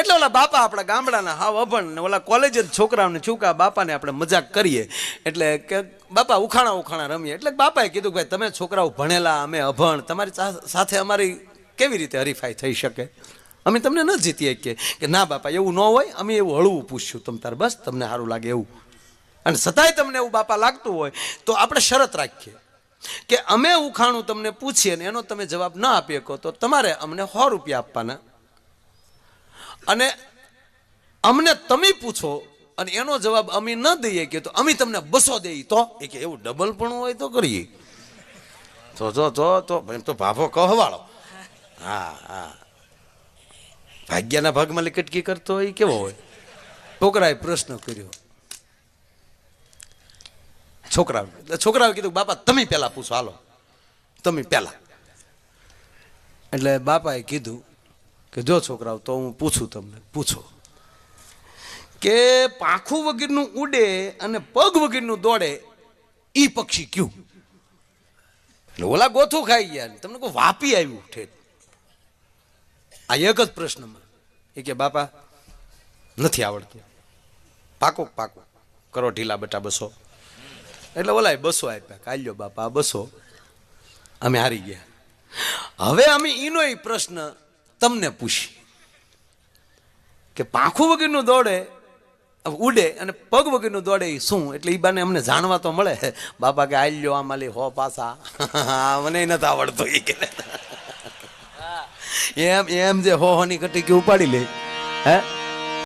એટલે ઓલા બાપા આપણા ગામડાના હાવ અભણ ને ઓલા કોલેજ છોકરાઓને છૂકા બાપાને આપણે મજાક કરીએ. એટલે કે બાપા ઉખાણા ઉખાણા રમીએ. એટલે બાપાએ કીધું ભાઈ તમે છોકરાઓ ભણેલા, અમે અભણ. તમારી સાથે અમારી કેવી રીતે હરીફાઈ થઈ શકે? અમે તમને ન જીતીએ શકીએ કે ના બાપા, એવું ન હોય, અમે એવું હળવું પૂછ્યું તમ તાર. બસ તમને સારું લાગે એવું. અને છતાંય તમને એવું બાપા લાગતું હોય, તો આપણે શરત રાખીએ. કે અમે ઉખાણું તમને પૂછીએ ને એનો તમે જવાબ ન આપી શકો, તો તમારે અમને સો રૂપિયા આપવાના. અને અમને તમે પૂછો અને એનો જવાબ અમે ન દઈએ કે તો અમે તમને બસો દઈએ તો એ કે એવું ડબલ પણ હોય તો કરીએ. તો જો જો તો, એમ તો ભાભો કહવાળો હા હા. ભાગ્યના ભાગમાં લીકેટકી કરતો હોય કેવો હોય? છોકરાએ પ્રશ્ન કર્યો. છોકરા છોકરાએ કીધું, બાપા, તમે પહેલાં પૂછો, હાલો. તમે પહેલાં. એટલે બાપાએ કીધું કે જો છોકરાઓ, તો હું પૂછું તમને, પૂછો. કે પાંખું વગરનું ઉડે અને પગ વગરનું દોડે, ઈ પક્ષી ક્યું? એટલે ઓલા ગોથું ખાઈ ગયા તમને કોઈ વાપી આવ્યું ઠેઠ? આ એક જ પ્રશ્નમાં. એ કે, બાપા, નથી આવડતું. પાકો પાકો. કરો ઢીલા બટા બસો. એટલે ઓલા બસો આપ્યા. કાલ્યો બાપા બસો. અમે હારી ગયા. હવે અમે એનો પ્રશ્ન તમને પૂછી કે પાંખું વગરનું દોડે ઉડે અને પગ વગરનું દોડે એ શું? એટલે એ બાને અમને જાણવા તો મળે. બાપા કે આલ્યો આ લી હો પાસા મને નથી આવડતું એ કે. એમ એમ જે હો હોની કટીકી ઉપાડી લે હે?